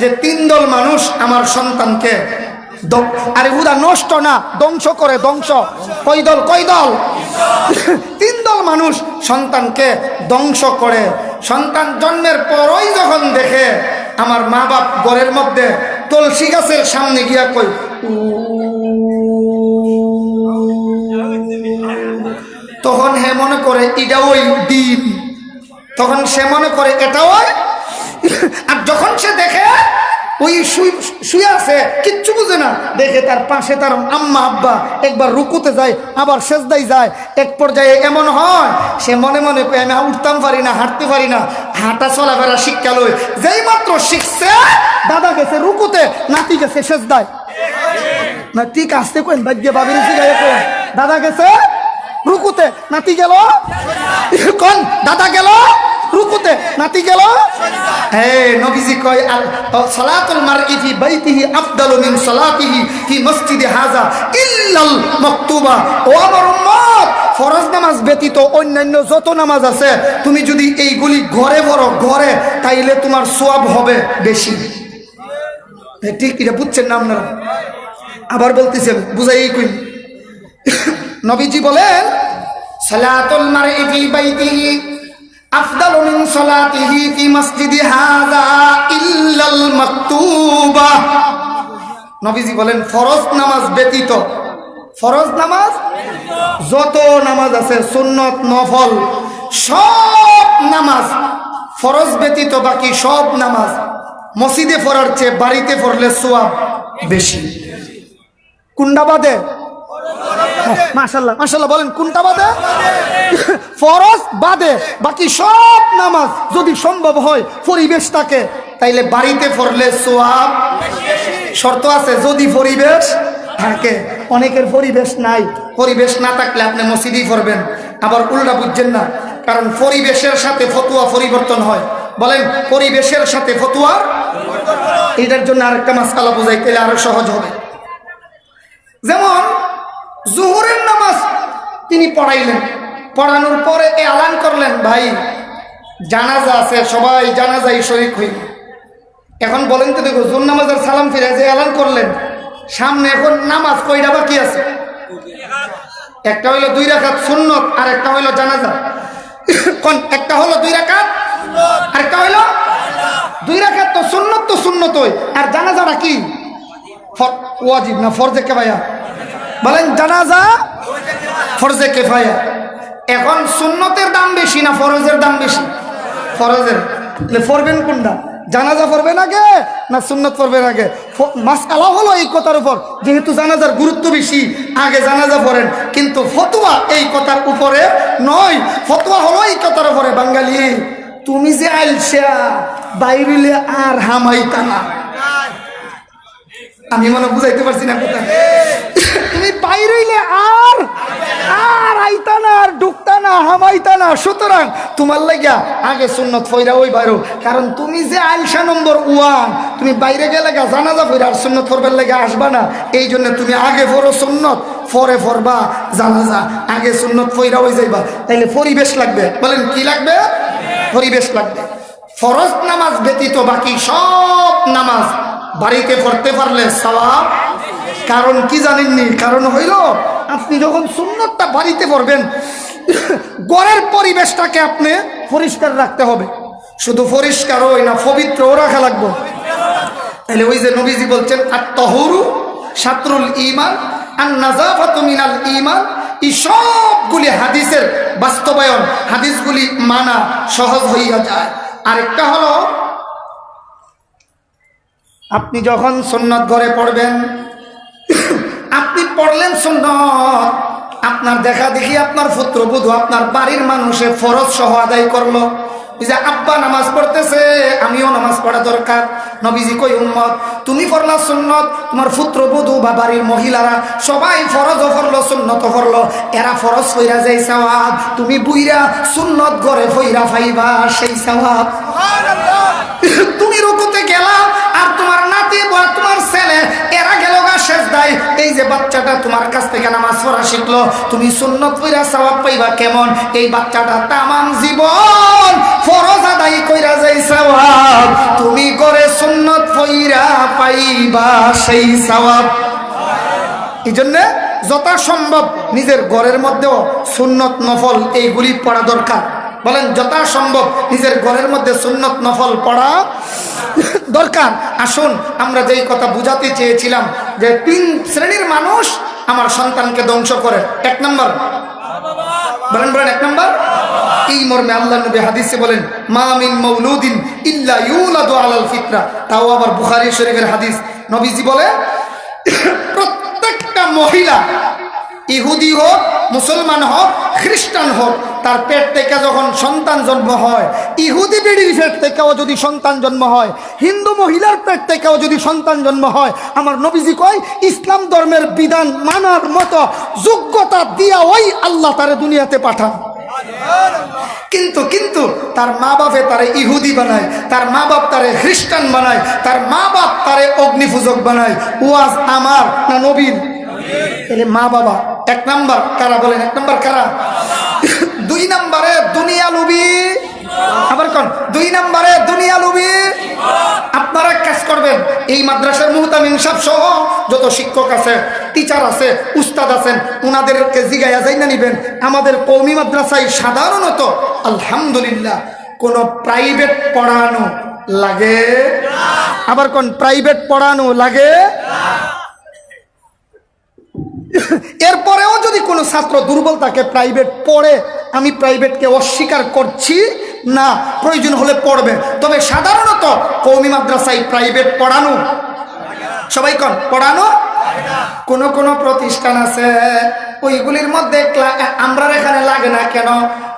যে তিন দল মানুষ আমার সন্তানকে আরে উদা নষ্ট না, ধ্বংস করে, ধ্বংস। কই দল কই দল? তিন দল মানুষ সন্তানকে ধ্বংস করে। সন্তান জন্মের পরই যখন দেখে, আমার মা বাপ ঘরের মধ্যে তুলসী গাছের সামনে গিয়া কই তখন হে মনে করে এটা ওই দিন তখন সে মনে করে, এটা ওই আর যখন সে দেখে, ওই শুয়ে আছে, কিচ্ছু বুঝে না, দেখে তার পাশে তার আম্মা, আব্বা একবার রুকুতে যায়, আবার সেজদাই যায়। এক পর্যায়ে এমন হয়, সে মনে মনে কয়ে, আমি উঠতাম পারি না, হাঁটতে পারি না, হাঁটা চলাফেরা শিক্ষা লই যেই মাত্র শিখছে, দাদা গেছে রুকুতে, নাতি গেছে সেজদায়। না, ঠিক আসতে কইন বাজ্যে বাবির দাদা গেছে রুকুতে, নাতি গেল? কোন, দাদা গেল? রুকুতে নাতি গেল। হে নবীজি কয় সালাতুল বাইতিহি আফদালু মিন সালাতিহি ফি মসজিদে হাজা ইল্লাল মাকতুবা। ও আমার উম্মত, ফরজ নামাজ ব্যতীত অন্যান্য যত নামাজ আছে, তুমি যদি এইগুলি ঘরে বড় ঘরে, তাইলে তোমার সোয়াব হবে বেশি। ঠিক এটা বুঝছেন না আপনারা? আবার বলতেছেন, বুঝাই কই। নবীজি বলেন, সালাতুল মারই বাইতিহি আফদালু মিন সালাতিহি ফি মসজিদি হাযা ইল্লাল মাকতুবা। নবীজি বলেন, ফরজ নামাজ ব্যতীত। ফরজ নামাজ? যত নামাজ আছে, সুন্নত, নফল, সব নামাজ। ফরজ ব্যতীত বাকি সব নামাজ। মসজিদে পড়ার চেয়ে বাড়িতে পড়লে সোয়াব বেশি। কুন্ডা বাদে? মাশাল্লাহ মাশাল্লাহ বলেন কোনটা বাদে? ফরজ বাদে বাকি সব নামাজ যদি সম্ভব হয় পরিবেশ থাকে তাইলে বাড়িতে পড়লে সোয়াব শর্ত আছে যদি পরিবেশ থাকে অনেকের পরিবেশ নাই। পরিবেশ না থাকলে আপনি মসজিদেই পড়বেন। আবার উল্টা বুঝছেন না কারণ পরিবেশের সাথে ফতুয়া পরিবর্তন হয়। বলেন পরিবেশের সাথে ফতুয়ার এটার জন্য আরেকটা মাসালা বোঝাই তাহলে আরও সহজ হবে। যেমন জোহরের নামাজ তিনি পড়াইলেন। পড়ানোর পরে এলান করলেন, ভাই, জানাজা আছে, সবাই জানাজাই শরিক হইল। এখন বলেন তো দেখো জোর নামাজের সালাম ফিরে যে এলান করলেন, সামনে এখন নামাজ কইটা বাকি আছে? একটা হইল দুই রাখাত সুন্নত, আর একটা হইল জানাজা। কোন, একটা হলো দুই রাখাত আর একটা হইল দুই রাখাত তো সুন্নত তো সুন্নতই, আর জানাজাটা কি? ওয়াজিব না ফরজে কে ভাইয়া বলেন, জানাজা ফরজে কেফায়া এখন সুন্নতের দাম বেশি না ফরজের দাম বেশি? ফরজের। পড়বেন কোনটা? জানাজা পড়বেন আগে না সুন্নত পড়বেন আগে? মাস আলা হলো এই কথার উপর। যেহেতু জানাজার গুরুত্ব বেশি, আগে জানাজা পড়েন। কিন্তু ফতুয়া এই কথার উপরে নয়। ফতুয়া হলো এই কথার উপরে। বাঙালি, তুমি যে আইলসা বাইরিলে আর হামাইতা না। আমি মনে বুঝাইতে পারছি না কোথায় তুমি বাইরইলে আর আর আইতা না আর ঢুকতা না হামাইতা না সুতরাং তোমার লাগিয়া আগে সুন্নত ফইরা ওই বাইরো। কারণ তুমি যে আলসা নম্বর ওয়ান, তুমি বাইরে গেলে গা জানাজা ফইরা আর সুন্নত ফরবার লাগে আসবা না। এই জন্য তুমি আগে ফরো সুন্নত, ফরে ফরবা জানাজা। আগে সুন্নত ফইরা ওই যাইবা। তাইলে পরিবেশ লাগবে। বলেন, কি লাগবে? পরিবেশ লাগবে। ফরজ নামাজ ব্যতীত বাকি সব নামাজ বাড়িতে পড়তে পারলে সওয়াব। কারণ কি জানেননি? কারণ হইল, আপনি যখন সুন্নতটা বাড়িতে পড়বেন গড়ের পরিবেশটাকে আপনি পরিষ্কার রাখতে হবে। শুধু পরিষ্কার ওই না পবিত্রও রাখা লাগবে। তাহলে ওই যে নবীজি বলছেন আর তহরু সাতরুল ইমান আর নাজাফাত মিনাল ইমান এই সবগুলি হাদিসের বাস্তবায়ন, হাদিসগুলি মানা সহজ হইয়া যায়। আরেকটা হলো, আপনি যখন সুন্নত ঘরে পড়বেন, আপনি পড়লেন সুন্নত আপনার দেখা দেখি আপনার পুত্রবধূ আপনার বাড়ির মানুষে ফরজ সহ আদায় করল। যে আব্বা নামাজ পড়তেছে আমিও নামাজ পড়া দরকার। নবীজি কই উম্মত তুমি পড়লা সুন্নত তোমার পুত্রবধূ বা বাড়ির মহিলারা সবাই ফরজও পড়ল সুন্নত পড়ল এরা ফরজ ফইরা যাই সওয়াব তুমি বুইরা সুন্নত ঘরে ফইরা ফাইবা সেই সওয়াব। তুমি রুকুতে গেলা আর তোমার নাতি দেয়, এই যে বাচ্চাটা তোমার কাছ থেকে নামাজ পড়া শিখলো, তুমি সুন্নত পইরা সওয়াব পাইবা কেমন? এই বাচ্চাটা তামাম জীবন ফরজ আদায় কইরা যাই তুমি করে সুন্নত পইরা পাইবা সেই সওয়াব। এই জন্যে যথাসম্ভব নিজের ঘরের মধ্যেও সুন্নত নফল এইগুলি পড়া দরকার। বলেন, যথাসম্ভব নিজের ঘরের মধ্যে সুন্নত নফল পড়া দরকার। আসুন, আমরা যেই কথা বুঝাতে চেয়েছিলাম যে তিন শ্রেণির মানুষ আমার সন্তানকে ধ্বংস করে এক নম্বর। বলেন বলেন, এক নম্বর। এই মর্মে আল্লাহ নবী হাদিসে বলেন, মা মিন মৌলুদিন ইল্লা ইউলাদু আলাল ফিতরা। তাও আবার বুখারী শরীফের হাদিস। নবীজি বলে, প্রত্যেকটা মহিলা ইহুদি হোক, মুসলমান হোক, খ্রিস্টান হোক তার পেট থেকে যখন সন্তান জন্ম হয়, ইহুদি বেড়ির পেট থেকেও যদি সন্তান জন্ম হয়, হিন্দু মহিলার পেট থেকেও যদি সন্তান জন্ম হয়, আমার নবীজি কয়, ইসলাম ধর্মের বিধান মানার মতো যোগ্যতা দিয়া ওই আল্লাহ তারে দুনিয়াতে পাঠান। কিন্তু কিন্তু তার মা বাপে তারে ইহুদি বানায়, তার মা বাপ তারে খ্রিস্টান বানায়, তার মা বাপ তারে অগ্নিপূজক বানায়। ওয়াজ আমার না নবীন তাহলে মা বাবা এক নাম্বার কারা বলেন? এক নাম্বার কারা? দুই নাম্বারে দুনিয়া লুবি। আবার কোন, দুই নাম্বারে দুনিয়া লুবি। আপনারা কাজ করবেন, এই মাদ্রাসার মুহতামিম সাহেব সহ যত শিক্ষক আছে টিচার আছে, উস্তাদ আছেন ওনাদেরকে জিগাইয়া যাই না নিবেন। আমাদের কৌমি মাদ্রাসায় সাধারণত আলহামদুলিল্লাহ কোনো প্রাইভেট পড়ানো লাগে? আবার কোন প্রাইভেট পড়ানো লাগে? এরপরেও যদি কোনো ছাত্র দুর্বল থাকে প্রাইভেট পড়ে, আমি প্রাইভেটকে অস্বীকার করছি, না, প্রয়োজন হলে পড়বে। তবে সাধারণত কৌমি মাদ্রাসায় প্রাইভেট পড়ানো। সবাই কন, পড়ানো? কোন কোন প্রতিষ্ঠান আছে, ওইগুলির মধ্যে আমরা এখানে লাগে না কেন?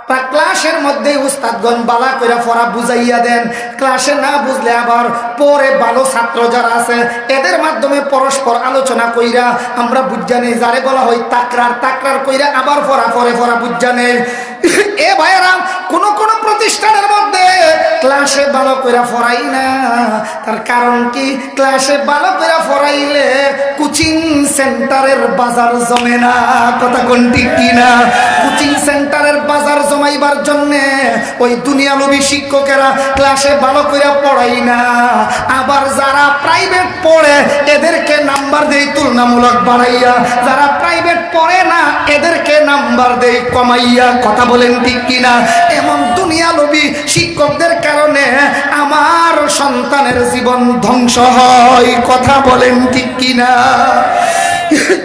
তা ক্লাসের মধ্যে উস্তাদগণ বালা করে পড়া বুঝাইয়া দেন। ক্লাসে না বুঝলে আবার পরে ভালো ছাত্র যারা আছে, এদের মাধ্যমে পরস্পর আলোচনা কইরা আমরা বুঝা নেই। যারে বলা হয় তাকরার তাকরার কইরা আবার পড়া পরে পড়া বুঝা নেই। এ ভাইয়েরা, কোন কোন প্রতিষ্ঠানের মধ্যে ক্লাসে ভালো করে ফরাই না। তার কারণ কি? ক্লাসে ভালো করে পড়াইলে কোচিং সেন্টারের বাজার জমে না। কথা কোনটি কিনা কোচিং সেন্টারের বাজার জমাইবার জন্য ওই দুনিয়ালবী শিক্ষকেরা ক্লাসে ভালো করে পড়াই না। আবার যারা প্রাইভেট পড়ে, এদেরকে নাম্বার দেই তুলনামূলক বাড়াইয়া। যারা প্রাইভেট পড়ে না, এদেরকে নাম্বার দেই কমাইয়া। কথা বলেন ঠিক কিনা? এমন দুনিয়ালবী শিক্ষকদের কারণে আমার সন্তানের জীবন ধ্বংস হয়। কথা বলেন ঠিক কিনা?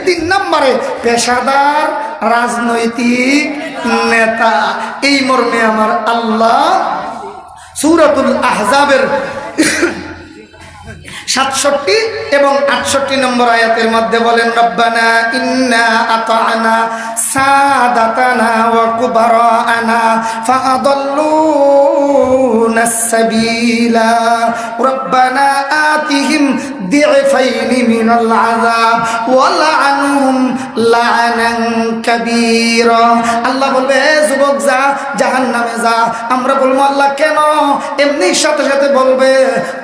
তিন নম্বরে পেশাদার রাজনৈতিক নেতা। এই মর্মে আমার আল্লাহ সুরাতুল আহজাবের সাতষট্টি এবং আটষট্টি নম্বর আয়াতের মধ্যে বলেন রব্বানা ইন্না আতানা সাদাতানা ওয়া কুবারানা ফাআদাল্লুনা সাবিলা রব্বানা আতিহিম ضعفين من العذاب ولعنهم لعنا كبيرا আল্লাহ বলবে "এ যুবক যা জাহান্নামে যা আমরা বলবো আল্লাহ কেন এমনি সাথে সাথে বলবে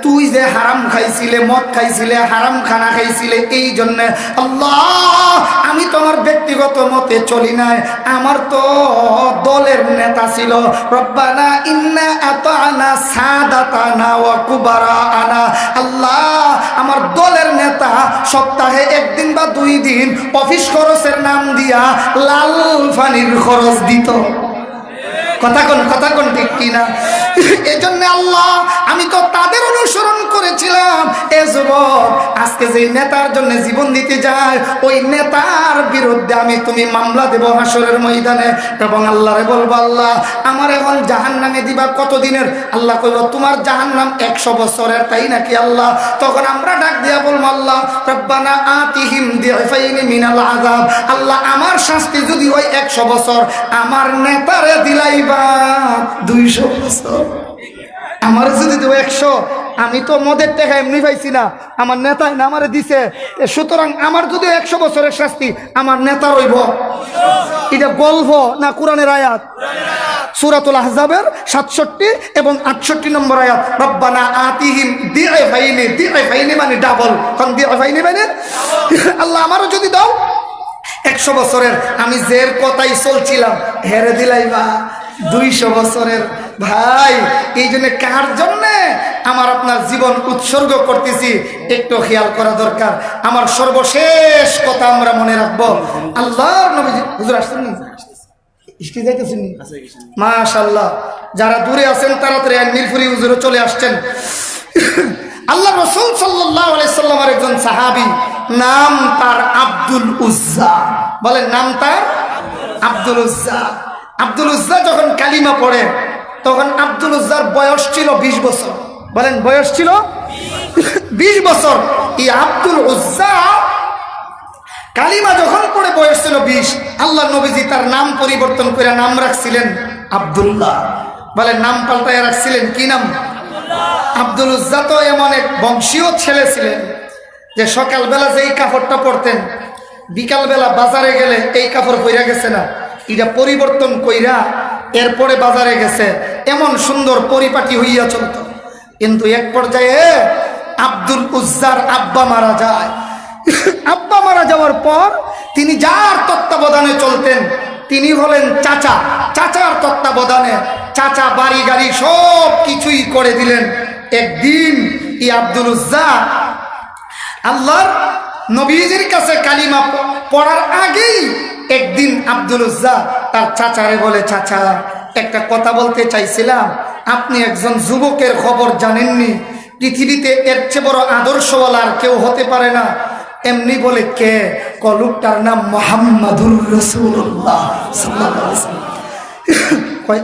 তুই যে হারাম খাইছিলে মদ খাইছিলে হারাম খানা খাইছিলে, এই জন্য আল্লাহ, আমি তোমার ব্যক্তিগত মতে চলি নাই। আমার তো দলের নেতা ছিল। রব্বানা ইন্না আতানা সাদাতানা ওয়া কুবারা আনা আল্লাহ, আমার দলের নেতা সপ্তাহে একদিন বা দুই দিন অফিস খরচের নাম দিয়া লাল ফানির খরচ দিত। কথা কোন কথা কোন ঠিক কিনা? এজন্য আল্লাহ, আমি তো তাদের অনুসরণ করেছিলাম। এ যুবক, আজকে যে নেতার জন্য জীবন দিতে যায়, ওই নেতার বিরুদ্ধে আমি তুমি মামলা দেব হাসরের ময়দানে। এবং আল্লাহরে বলব, আল্লাহ, আমার এখন জাহান নামে দিবা কতদিনের? আল্লাহ কইব তোমার জাহান নাম একশো বছরের, তাই নাকি আল্লাহ? তখন আমরা ডাক দিয়া বলব, আল্লাহ, রব্বানা আতিহিম দিফাইনি মিনাল আযাব। আল্লাহ, আমার শাস্তি যদি হয় একশো বছর আমার নেতারে দিলাইবা দুইশো বছর। আমার যদি দেবো একশো, আমি তো মদের টাকা এমনি পাইছি না। আমার নেতাই না আমারে দিছে। সুতরাং আমার যদি একশো বছরের শাস্তি, আমার নেতা রইব। এটা গল্প না কোরআনের আয়াত? সুরাতুল আহজাবের সাতষট্টি এবং আটষট্টি নম্বর আয়াত। রব্বানা আতিহিম দিয়ে ফাইনি দিয়ে ফাইনি মানে ডাবল কারণ দিয়ে ফাইনি মানে আল্লাহ আমারও যদি দাও, একশো বছরের। আমি জের কথাই চলছিলাম। হেরে দিলাইবা দুইশো বছরের ভাই এই জন্য কার জন্যে আমার আপনার জীবন উৎসর্গ করতেছি? একটু খেয়াল করা দরকার। আমার সর্বশেষ কথা আমরা মনে রাখব। আল্লাহর নবী হুজুর আসছেন? মাশাল্লাহ যারা দূরে আছেন তাড়াতাড়ি আর মিরপুরি হুজুরে চলে আসছেন। আল্লাহ রসুল সাল্লামের একজন সাহাবি নাম তার আব্দুল উজ্জা। বলেন নাম তার আব্দুল উজ্জা। আব্দুল উজ্জা যখন কালিমা পড়ে তখন আব্দুল উজ্জার বয়স ছিল বিশ বছর। বলেন বয়স ছিল বিশ বছর। এই আব্দুল উজ্জা কালিমা যখন পড়ে বয়স ছিল বিশ। আল্লাহ নবীজি তার নাম পরিবর্তন করে নাম রাখছিলেন আব্দুল্লাহ। বলে নাম পাল্টায় রাখছিলেন কি নাম? আব্দুল উজ্জা তো এমন এক বংশীয় ছেলে ছিলেন যে সকালবেলা যে এই কাপড়টা পরতেন বিকালবেলা বাজারে গেলে এই কাপড় পইরা গেছে না। এটা পরিবর্তন কইরা এরপরে বাজারে গেছে। এমন সুন্দর পরিপাটি হইয়া চলত। কিন্তু এক পর্যায়ে আব্দুল উজ্জার আব্বা মারা যায়। আব্বা মারা যাওয়ার পর তিনি যার তত্ত্বাবধানে চলতেন, তিনি হলেন চাচা। চাচার তত্ত্বাবধানে চাচা বাড়ি গাড়ি সব কিছুই করে দিলেন। একদিন ই আব্দুল উজ্জা আল্লাহর নবীজির কাছে কালিমা পড়ার আগেই একদিন আব্দুল উজ্জা তার চাচারে বলে, চাচা, একটা কথা বলতে চাইছিলাম। আপনি একজন যুবকের খবর জানেননি। পৃথিবীতে এর চেয়ে বড় আদর্শওয়ালা আর কেউ হতে পারে না। এমনি বলে, কে? কলুকটার নাম মোহাম্মদুর রসুল্লাহ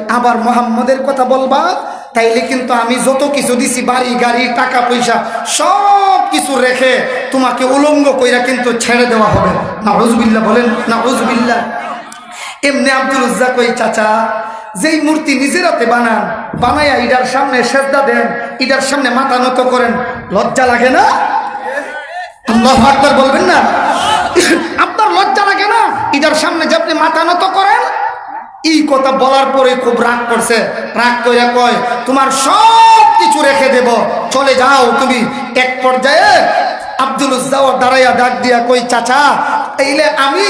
আবার মোহাম্মদের কথা বলবা? তাইলে কিন্তু আমি যত কিছু দিছি, বাড়ি, গাড়ি, টাকা, পয়সা, সব কিছু রেখে তোমাকে উলঙ্গ কইরা কিন্তু ছেড়ে দেওয়া হবে। না রজবিল্লা বলেন না রজবিল্লা এমনি আব্দুল উজ্জা কই চাচা, যেই মূর্তি নিজের হাতে বানান বানাইয়া ইডার সামনে শ্রদ্ধা দেন, ইডার সামনে মাথা নত করেন, লজ্জা লাগে না? আল্লাহ বলবেন না? আপনার লজ্জা লাগে না? ইটার সামনে যে আপনি মাথা নত করেন এই কথা বলার পরে খুব রাগ করছে। রাগ করে কয়, তোমার সব কিছু রেখে দেব। চলে যাও তুমি। এক পর্যায়ে আব্দুল দাঁড়াইয়া ডাক দিয়া কই চাচা, এইলে আমি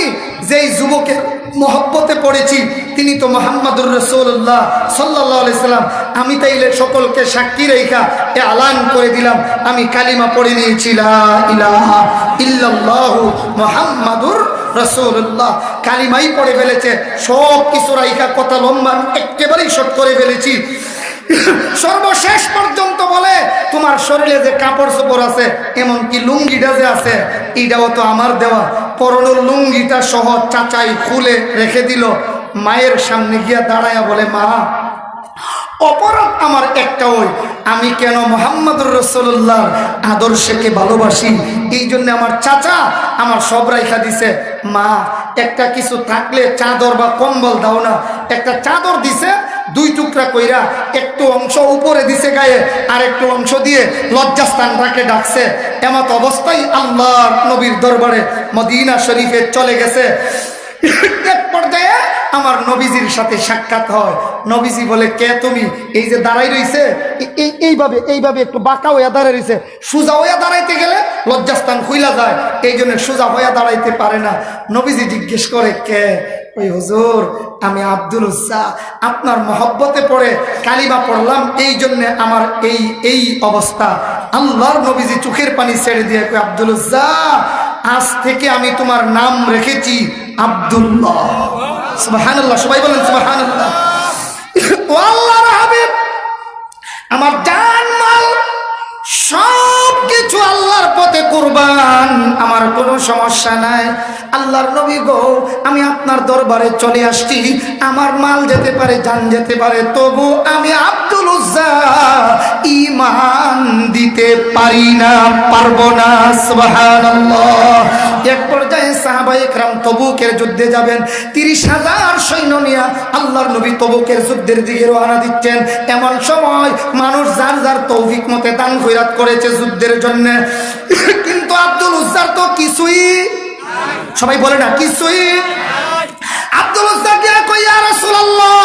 যেই যুবকের মহব্বতে পড়েছি, তিনি তো মোহাম্মদুর রসুল্লাহ সাল্লাহ সাল্লাম। আমি তাইলে সকলকে সাক্ষী রেখা এ আলান করে দিলাম। আমি কালিমা পড়ে নিয়েছি, লা ইলাহা ইল্লাল্লাহু মোহাম্মদুর রসুল্লাহ কালিমাই পড়ে ফেলেছে। সব কিছু রাইখা কথা লম্বা, একেবারেই শট করে ফেলেছি। সর্বশেষ পর্যন্ত বলে, তোমার শরীরে যে কাপড় চোপড় আছে, এমনকি লুঙ্গিটা যে আছে এইটাও তো আমার দেওয়া। পরনোর লুঙ্গিটা সহ চাচাই খুলে রেখে দিল। মায়ের সামনে গিয়া দাঁড়ায়া বলে, মা অপরাধ আমার একটা ওই। আমি কেন মোহাম্মদুর রসুল্লাহ আদর্শকে ভালোবাসি? এই জন্য আমার চাচা আমার সব রাইখা দিছে, মা, একটা কিছু থাকলে চাদর বা কম্বল দাও না। একটা চাদর দিছে, দুই টুকরা কইরা একটু অংশ উপরে দিছে গায়ে আর একটু অংশ দিয়ে লজ্জাস্থানটাকে ডাকছে। এমত অবস্থায় আল্লাহ নবীর দরবারে মদিনা শরীফে চলে গেছে। এক পর্যায়ে আমার নবীজির সাথে সাক্ষাৎ হয়। নবীজি বলে, কে তুমি? এই যে দাঁড়াই এই এইভাবে এইভাবে একটু বাঁকা হইয়া দাঁড়াই রইছে। সোজা হইয়া দাঁড়াইতে গেলে লজ্জাস্থান খুইলা যায়। এই জন্য সোজা হইয়া দাঁড়াইতে পারে না। নবীজি জিজ্ঞেস করে, কে? ওই হুজুর, আমি আব্দুল উজ্জা। আপনার মহব্বতে পড়ে কালিমা পড়লাম, এই জন্য আমার এই এই অবস্থা। আল্লাহর নবীজি চোখের পানি ছেড়ে দিয়ে আব্দুল উজ্জা, আজ থেকে আমি তোমার নাম রেখেছি আব্দুল্লাহ। সুবহানাল্লাহ সবাই বলেন সুবহানাল্লাহ। ও আল্লাহর হাবিব আমার জান মাল সব কিছু আল্লাহর পথে কুরবান, আমার কোনো সমস্যা নাই। আল্লাহর নবী গো, আমি আপনার দরবারে চলে আসছি। আমার মাল যেতে পারে, জান যেতে পারে, তবু আমি আব্দুল উজ্জা ইমান দিতে পারি না, পারব না, সুবহানাল্লাহ। এক পর্যায়ে সাহাবাই তবুকের যুদ্ধে যাবেন। তিরিশ হাজার সৈন্য নিয়ে আল্লাহর নবী তবুকের যুদ্ধের দিকে রওনা দিচ্ছেন। এমন সময় মানুষ যার যার তৌফিক মতে দান খৈরাত করেছে যুদ্ধের জন্য। কিন্তু আব্দুল উজ্জার তো কিছুই সবাই বলে না, কিছুই। আব্দুল উজ্জা গিয়া কই ইয়া রাসূলুল্লাহ,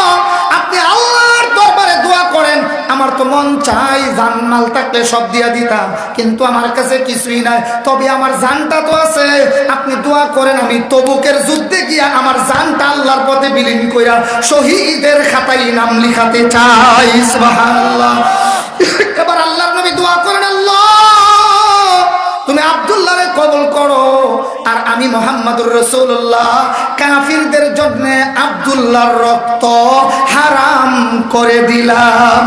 আপনি আল্লাহর দরবারে দোয়া করেন, আমার তো মন চাই জান মাল থাকলে সব দিয়া দিতাম, কিন্তু আমার কাছে কিছুই নাই। তবে আমার জানটা তো আছে, আপনি দোয়া করেন, আমি তবুকের যুদ্ধে গিয়া আমার জানটা আল্লাহর পথে বিলীন কইরা শহীদের খাতায় নাম লিখাতে চাই, সুবহানাল্লাহ। মোহাম্মদুর রসুল্লাহ কাফিরদের জন্য আবদুল্লাহর রক্ত হারাম করে দিলাম।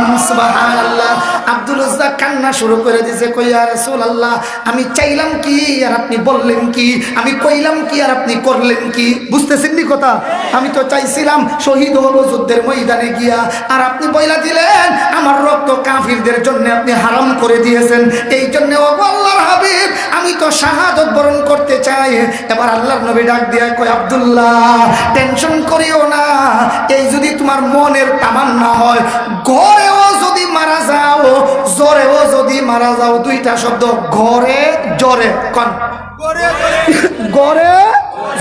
আব্দুল উজ্জা কান্না শুরু করে দিয়েছে কইয়া রাসূলুল্লাহ, আমি চাইলাম কি আর আপনি বললেন কি? আমি কইলাম কি আর আপনি করলেন কি? বুঝতেছেন নি কথা? আমি তো চাইছিলাম শহীদ হব যুদ্ধের ময়দানে গিয়া, আর আপনি বইলা দিলেন, আমার রক্ত কাফিরদের জন্য আপনি হারাম করে দিয়েছেন। এই জন্য আল্লাহর হাবিব তো শাহাদত বরণ করতে চাই এবার আল্লাহর নবী ডাক দিয়া কয় আবদুল্লাহ টেনশন করিও না। এই যদি তোমার মনের তামান্না হয় ঘরেও যদি মারা যাও জোরেও যদি মারা যাও দুইটা শব্দ ঘরে জরে কন। গড়ে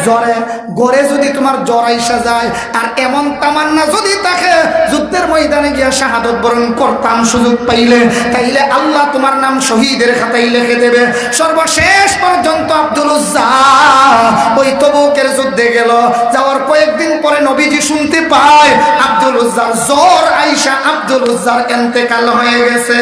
জ্বরে, গড়ে যদি তোমার জ্বর যায়, আর এমন তামান্না যদি তাকে যুদ্ধের ময়দানে গিয়া শাহাদত বরণ করতাম সুযোগ পাইলে, তাইলে আল্লাহ তোমার নাম শহীদের খাতাই লেখে দেবে। সর্বশেষ পর্যন্ত আব্দুল উজ্জা, ওই তবুকের যুদ্ধে গেল যাওয়ার কয়েকদিন পরে নবীজি শুনতে পায়, আব্দুল উজ্জার জ্বর আইসা আব্দুল উজ্জার এন্তেকাল হয়ে গেছে।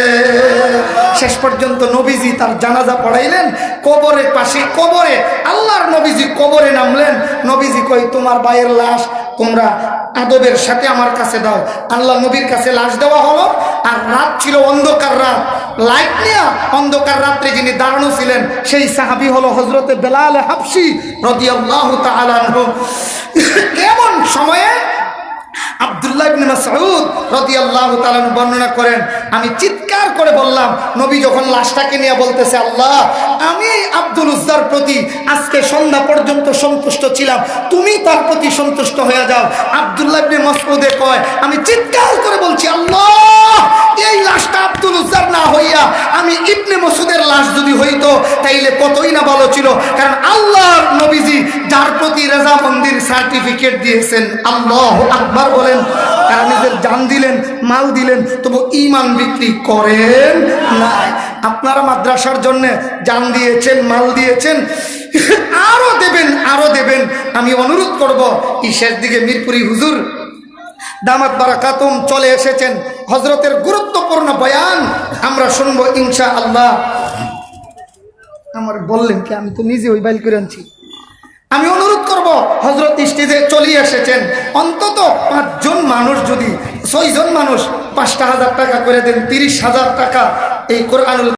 শেষ পর্যন্ত নবীজি তার জানাজা পড়াইলেন, কবরের পাশে কবরে, আল্লাহর নবীজি কবরে নামলেন। নবীজি কই তোমার ভাইয়ের লাশ তোমরা আদবের সাথে আমার কাছে দাও। আল্লাহ নবীর কাছে লাশ দেওয়া হলো, আর রাত ছিল অন্ধকার রাত। লাইট নেয়া অন্ধকার রাত্রে যিনি দাঁড়ানো ছিলেন, সেই সাহাবি হলো হজরতে বেলাল হাফসি রদিয়াল্লাহ তাআলা আনহু। কেমন সময়ে ইবনে মাসউদ রাদিয়াল্লাহু তাআলা বর্ণনা করেন, আমি চিৎকার করে বললাম, নবী যখন লাশটাকে নিয়ে বলতেছে, আল্লাহ, আমি আব্দুল উজ্জার প্রতি আজকে সন্ধ্যা পর্যন্ত সন্তুষ্ট ছিলাম, তুমি তার প্রতি সন্তুষ্ট হয়ে যাও। আব্দুল্লাহ ইবনে মাসউদে কয়, আমি চিৎকার করে বলছি, আল্লাহ, এই লাশটা আব্দুল উজ্জার না হইয়া আমি ইবনে মসুদের লাশ যদি হইতো, তাইলে কতই না ভালো ছিল। কারণ আল্লাহর নবীজি যার প্রতি রেজা মন্দির সার্টিফিকেট দিয়েছেন, আল্লাহ আকবার বলেন। তারা নিজের জান দিলেন, মাল দিলেন, তবু ইমান বিক্রি করেন না আপনারা মাদ্রাসার জন্য জান দিয়েছেন, মাল দিয়েছেন, আরও দেবেন আরও দেবেন। আমি অনুরোধ করব ঈশের দিকে মিরপুরি হুজুর দামাত বারাকাতুম চলে এসেছেন। হজরতের গুরুত্বপূর্ণ বয়ান আমরা শুনব ইনশা আল্লাহ আমার বললেন কি, আমি তো নিজে ওই বাইল করে আনছি। আমি অনুরোধ করব হজরত স্টেজে চলিয়ে এসেছেন। অন্তত পাঁচজন মানুষ যদি, ছয়জন মানুষ পাঁচটা হাজার টাকা করে দেন, তিরিশ হাজার টাকা এই কোরআনুল